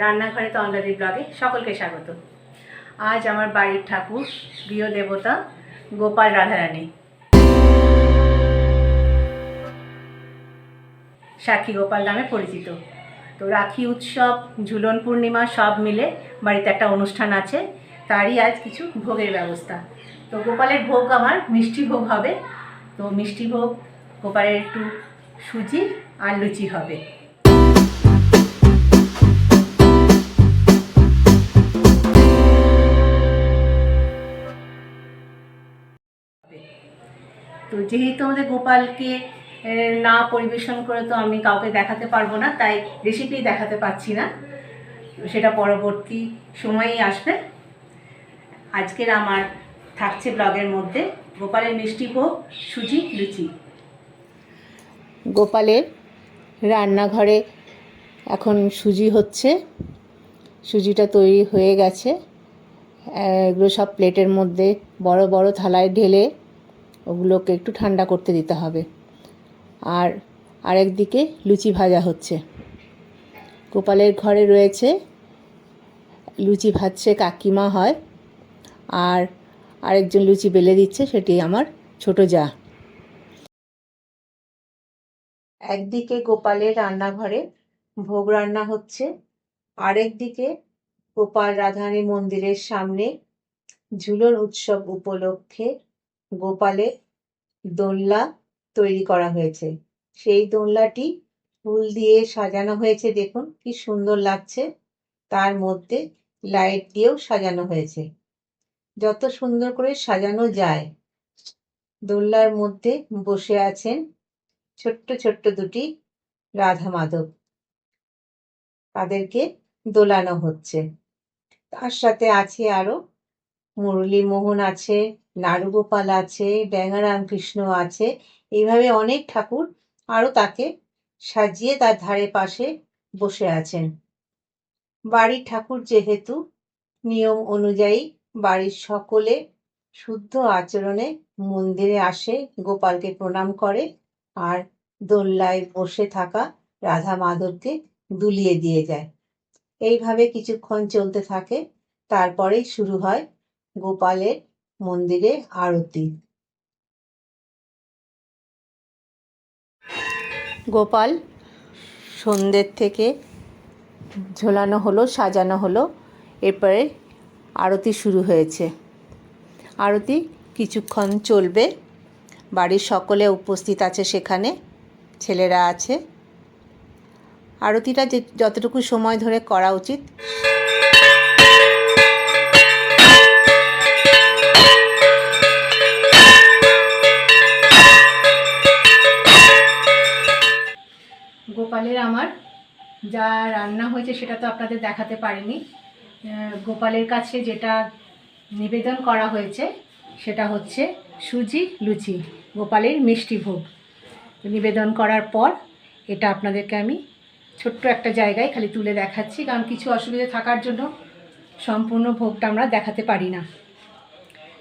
রান্নাঘরে তন্দাদি ব্লগে সকলকে স্বাগত। আজ আমার বাড়ির ঠাকুর, প্রিয় দেবতা, গোপাল রাধারানী। সাক্ষী গোপাল নামে পরিচিত। তো রাখি উৎসব, ঝুলন পূর্ণিমা সব মিলে বাড়িতে একটা অনুষ্ঠান আছে। তারই আজ কিছু ভোগের ব্যবস্থা। তো গোপালের ভোগ আমার মিষ্টি ভোগ হবে। তো মিষ্টি ভোগ গোপালের একটু সুজি আর লুচি হবে। যেহেতু আমাদের গোপালকে না পরিবেশন করে তো আমি কাউকে দেখাতে পারব না, তাই রেসিপি দেখাতে পারছি না। সেটা পরবর্তী সময়েই আসবে। আজকের আমার থাকছে ব্লগের মধ্যে গোপালের মিষ্টি ভোগ, সুজি, লুচি। গোপালের রান্নাঘরে এখন সুজি হচ্ছে। সুজিটা তৈরি হয়ে গেছে। এগুলো সব প্লেটের মধ্যে বড় বড় থালায় ঢেলে ওগুলোকে একটু ঠান্ডা করতে দিতে হবে। আর আরেক দিকে লুচি ভাজা হচ্ছে। গোপালের ঘরে রয়েছে লুচি ভাজছে কাকিমা হয়, আর আরেকজন লুচি বেলে দিচ্ছে, সেটি আমার ছোট যা। একদিকে গোপালের রান্নাঘরে ভোগ রান্না হচ্ছে আরেক দিকে গোপাল রাধারানী মন্দিরের সামনে ঝুলন উৎসব উপলক্ষে গোপালের দোলনা তৈরি করা হয়েছে। সেই দোলনাটি ফুল দিয়ে সাজানো হয়েছে, দেখুন কি সুন্দর লাগছে। তার মধ্যে লাইট দিয়েও সাজানো হয়েছে। যত সুন্দর করে সাজানো যায়, দোলনার মধ্যে বসে আছেন ছোট্ট ছোট্ট দুটি রাধা মাধব তাদেরকে দোলানো হচ্ছে। তার সাথে আছে আরও মুরলী মোহন আছে, নারুগোপাল আছে ড্যাঙ্গারাম কৃষ্ণ আছে। এইভাবে অনেক ঠাকুর আরও তাকে সাজিয়ে তার ধারে পাশে বসে আছেন। বাড়ির ঠাকুর যেহেতু, নিয়ম অনুযায়ী বাড়ির সকলে শুদ্ধ আচরণে মন্দিরে আসে, গোপালকে প্রণাম করে আর দোল্লায় বসে থাকা রাধা মাধবকে দুলিয়ে দিয়ে যায়। এইভাবে কিছুক্ষণ চলতে থাকে, তারপরেই শুরু হয় গোপালের মন্দিরে আরতি। গোপাল, সন্ধ্যের থেকে ঝোলানো হলো, সাজানো হলো, এরপরে আরতি শুরু হয়েছে। আরতি কিছুক্ষণ চলবে, বাড়ির সকলে উপস্থিত আছে সেখানে, ছেলেরা আছে। আরতিটা যে যতটুকু সময় ধরে করা উচিত গোপালের আমার যা রান্না হয়েছে সেটা তো আপনাদের দেখাতে পারিনি। গোপালের কাছে যেটা নিবেদন করা হয়েছে সেটা হচ্ছে সুজি, লুচি, গোপালের মিষ্টি ভোগ। নিবেদন করার পর এটা আপনাদেরকে আমি ছোট্ট একটা জায়গায় খালি তুলে দেখাচ্ছি, কারণ কিছু অসুবিধা থাকার জন্য সম্পূর্ণ ভোগটা আমরা দেখাতে পারি না।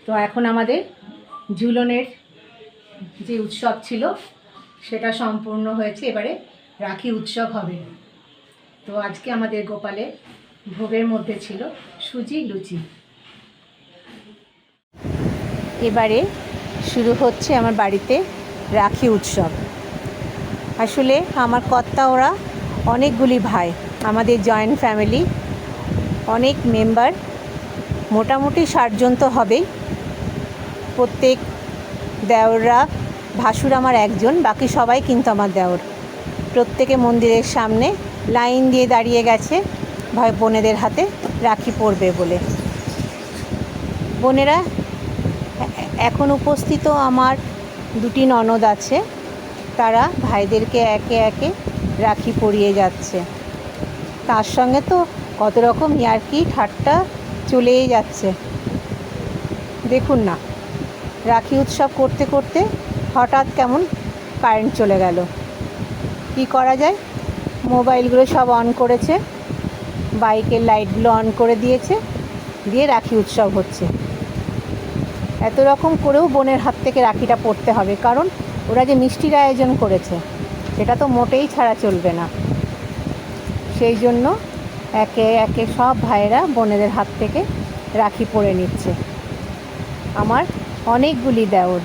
তো এখন আমাদের ঝুলনের যে উৎসব ছিল সেটা সম্পূর্ণ হয়েছে। এবারে রাখি উৎসব হবে। তো আজকে আমাদের গোপালে ভোগের মধ্যে ছিল সুজি, লুচি। এবারে শুরু হচ্ছে আমার বাড়িতে রাখি উৎসব। আসলে আমার কর্তা ওরা অনেকগুলি ভাই, আমাদের জয়েন্ট ফ্যামিলি অনেক মেম্বার মোটামুটি ষাটজন তো হবেই। প্রত্যেক দেওররা, ভাসুর আমার একজন, বাকি সবাই কিন্তু আমার দেওর। প্রত্যেকে মন্দিরের সামনে লাইন দিয়ে দাঁড়িয়ে গেছে ভাই বোনেদের হাতে রাখি পরবে বলে। বোনেরা এখন উপস্থিত আমার দুটি ননদ আছে, তারা ভাইদেরকে একে একে রাখি পরিয়ে যাচ্ছে। তার সঙ্গে তো কত রকম ইয়ার্কি ঠাট্টা চলেই যাচ্ছে। দেখুন না, রাখি উৎসব করতে করতে হঠাৎ কেমন কারেন্ট চলে গেল। কি করা যায়? মোবাইলগুলো সব অন করেছে। বাইকের লাইটগুলো অন করে দিয়েছে। দিয়ে রাখি উৎসব হচ্ছে। এত রকম করেও বোনের হাত থেকে রাখিটা পড়তে হবে। কারণ ওরা যে মিষ্টির আয়োজন করেছে, সেটা তো মোটেই ছাড়া চলবে না। সেই জন্য একে একে সব ভাইয়েরা বোনেদের হাত থেকে রাখি পরে নিচ্ছে। আমার অনেকগুলি দেওর।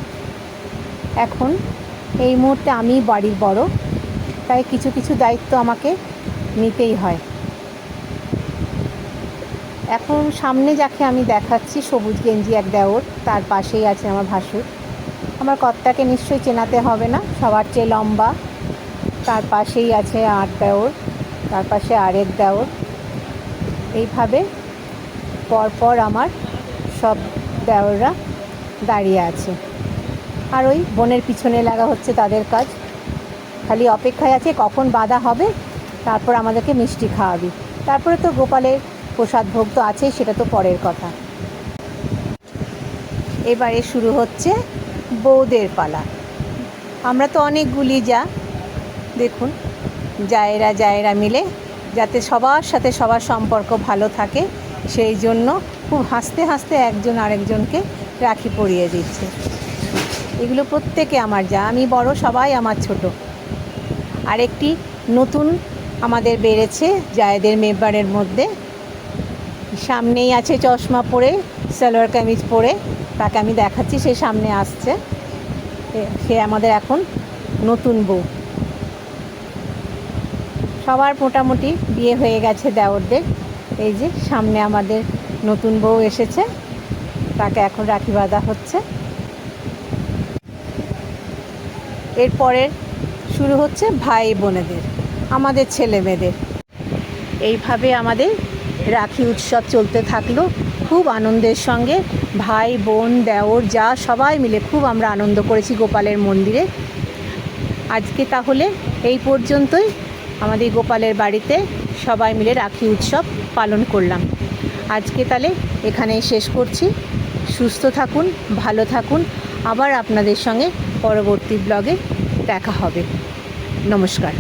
এখন এই মুহূর্তে আমি বাড়ির বড়। তাই কিছু কিছু দায়িত্ব আমাকে নিতেই হয়। এখন সামনে যাকে আমি দেখাচ্ছি, সবুজ গেঞ্জি এক দেওর, তার পাশেই আছে আমার ভাসুর। আমার কর্তাকে নিশ্চয়ই চেনাতে হবে না, সবার চেয়ে লম্বা। তার পাশেই আছে আট দেওর, তার পাশে আরেক দেওর। এইভাবে পরপর আমার সব দেওররা দাঁড়িয়ে আছে। আর ওই বোনের পিছনে লাগা হচ্ছে তাদের কাজ। খালি অপেক্ষায় আছে, কখন বাধা হবে, তারপর আমাদেরকে মিষ্টি খাওয়াবি। তারপরে তো গোপালের প্রসাদ ভোগ তো আছেই সেটা তো পরের কথা। এবারে শুরু হচ্ছে বৌদের পালা। আমরা তো অনেকগুলি যা, দেখুন, জায়েরা জায়েরা মিলে, যাতে সবার সাথে সবার সম্পর্ক ভালো থাকে, সেই জন্য খুব হাসতে হাসতে একজন আরেকজনকে রাখি পরিয়ে দিচ্ছে। এগুলো প্রত্যেকে আমার যা, আমি বড়, সবাই আমার ছোট। আরেকটি নতুন আমাদের বেড়েছে জায়েদের মেম্বারের মধ্যে। সামনেই আছে চশমা পরে, সালোয়ার কামিজ পরে। তাকে আমি দেখাচ্ছি, সে সামনে আসছে। সে আমাদের এখন নতুন বউ। সবার মোটামুটি বিয়ে হয়ে গেছে দেওরদের। এই যে সামনে আমাদের নতুন বউ এসেছে। তাকে এখন রাখি বাঁধা হচ্ছে। এরপরের শুরু হচ্ছে ভাই বোনেদের, আমাদের ছেলে মেয়েদের। এইভাবে আমাদের রাখি উৎসব চলতে থাকল। খুব আনন্দের সঙ্গে ভাই, বোন, দেওর, যা সবাই মিলে খুব আমরা আনন্দ করেছি গোপালের মন্দিরে। আজকে তাহলে এই পর্যন্তই। আমাদের গোপালের বাড়িতে সবাই মিলে রাখি উৎসব পালন করলাম। আজকে তাহলে এখানেই শেষ করছি। সুস্থ থাকুন, ভালো থাকুন। আবার আপনাদের সঙ্গে পরবর্তী ব্লগে দেখা হবে। নমস্কার।